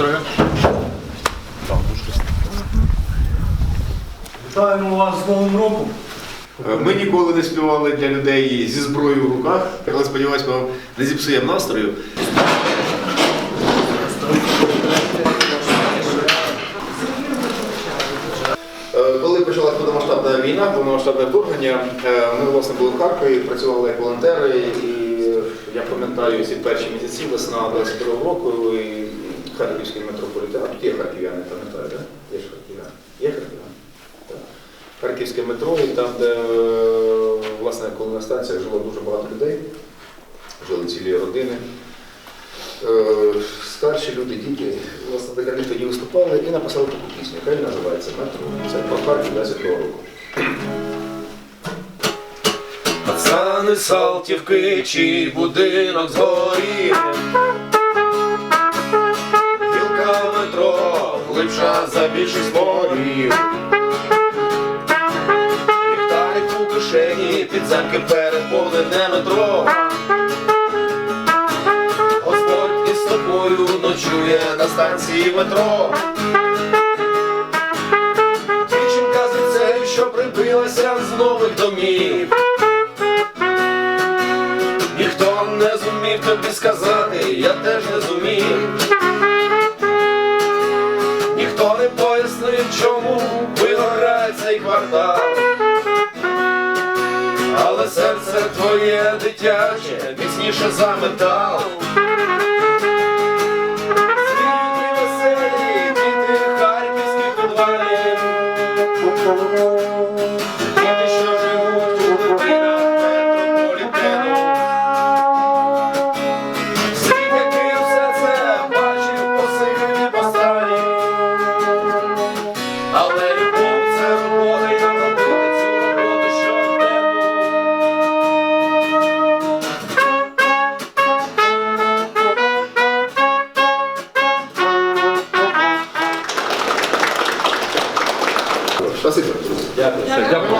Дякую. Вітаємо вас з Новим роком. Е, Ми ніколи не співали для людей зі зброєю в руках, але сподіваюсь, ми вам не зіпсуємо настрою. Е, Коли почалася повномасштабна війна, повномасштабне вторгнення, е, ми власне були в Харкові, працювали як волонтери, і я пам'ятаю ці перші місяці весна 22 року і Харківський метрополітен. А є харків'яни, пам'ятаю, так? Є ж харків'яни. Є харків'яни? Так. Харківське метро, і там, де е, власне коли на станціях жило дуже багато людей, жили цілі родини. Е, Старші люди, діти, власне, вони тоді виступали і написали таку пісню, яка називається Метро. Це про Харків 22 року. Пацани Салтівки, чий будинок згорів. За більшість морів. Ліхтарик у кишені, підземки переповнене метро. Господь із тобою ночує на станції метро. Дівчинка з ліцею, що прибилася з нових домів. Ніхто не зумів тобі сказати, твоє дитяче, міцніше за метал. Спасибо. Дякую. Дякую.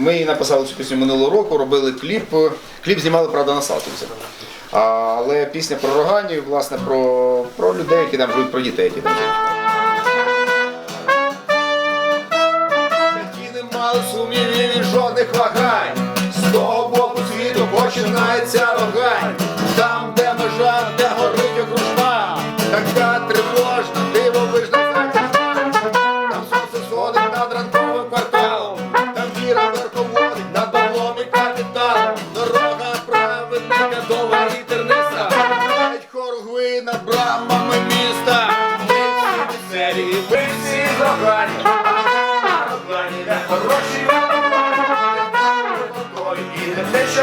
Ми написали цю пісню минулого року, робили кліп. Кліп знімали, правда, на Салтівці. Але пісня про Роганію, власне, про, про людей, які там живуть, про дітей, які там живуть. Жодних вагань. З того боку світу починається рогань. Там, де межа, де горить окружна, така тривожна, дивовижна. Там сонце сходить над ранковим кварталом, там віра верховодить над баблом і капіталом. Дорога праведника довга і терниста, навіть хоругви над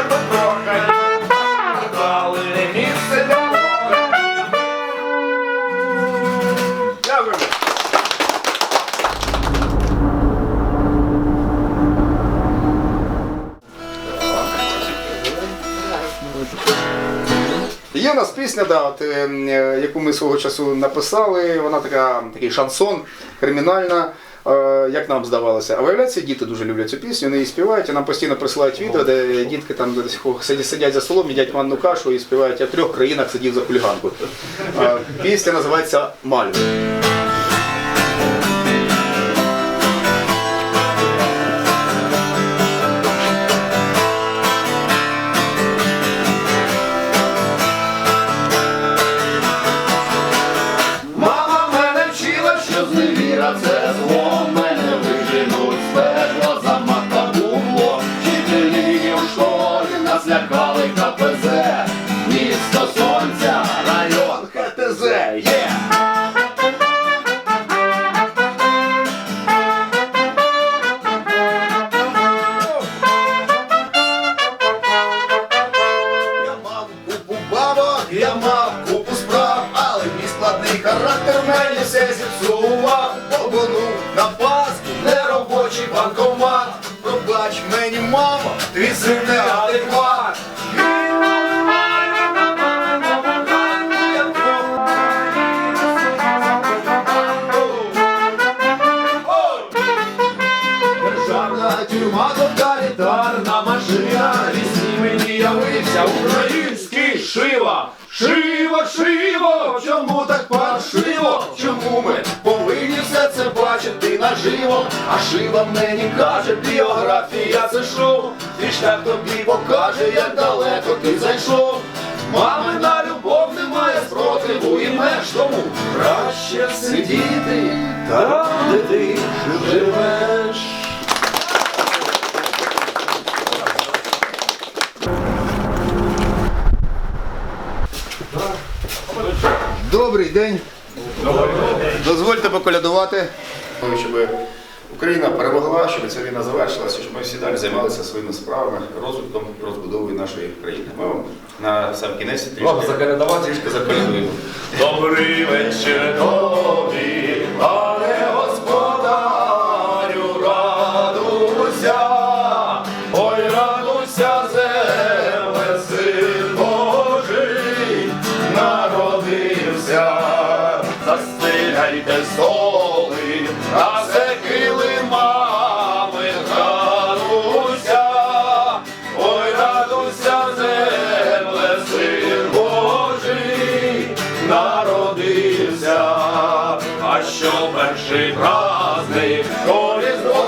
Бога. Дякую. Є у нас пісня, да, от, е, е, яку ми свого часу написали. Вона така, такий шансон, кримінальна, як нам здавалося. А виявляється, діти дуже люблять цю пісню, вони її співають, і нам постійно присилають відео, де дітки там сидять за столом, їдять манну кашу і співають Я в трьох країнах сидів за хуліганку. Е, Пісня називається Мальва. Мені все зіпсував. Обонув на паску, неробочий банкомат. Пробач мені, мама, твій син неадекват. Наживо? А шива мені каже, біографія це шоу. Твій шлях тобі покаже, як далеко ти зайшов. Мамина любов немає спротиву і меж тому краще сидіти там, де ти живеш. Добрий день. Дозвольте поколядувати, щоб Україна перемогла, щоб ця війна завершилася, щоб ми всі далі займалися своїми справами, розвитком і розбудовою нашої країни. Ми вам на сам кінець трішки, трішки заколядуємо. Добрий вечір тобі, Glórias do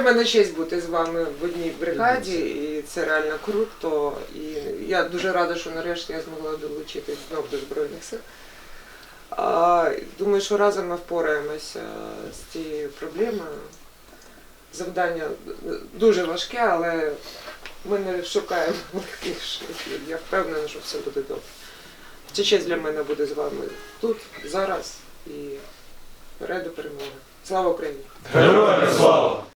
Для мене честь бути з вами в одній бригаді, і це реально круто. І я дуже рада, що нарешті я змогла долучитись знов до Збройних сил. А, думаю, що разом ми впораємося з цією проблемою. Завдання дуже важке, але ми не шукаємо легких шляхів. Я впевнена, що все буде добре. Це честь для мене буде з вами тут, зараз і вперед до перемоги. Слава Україні! Героям слава!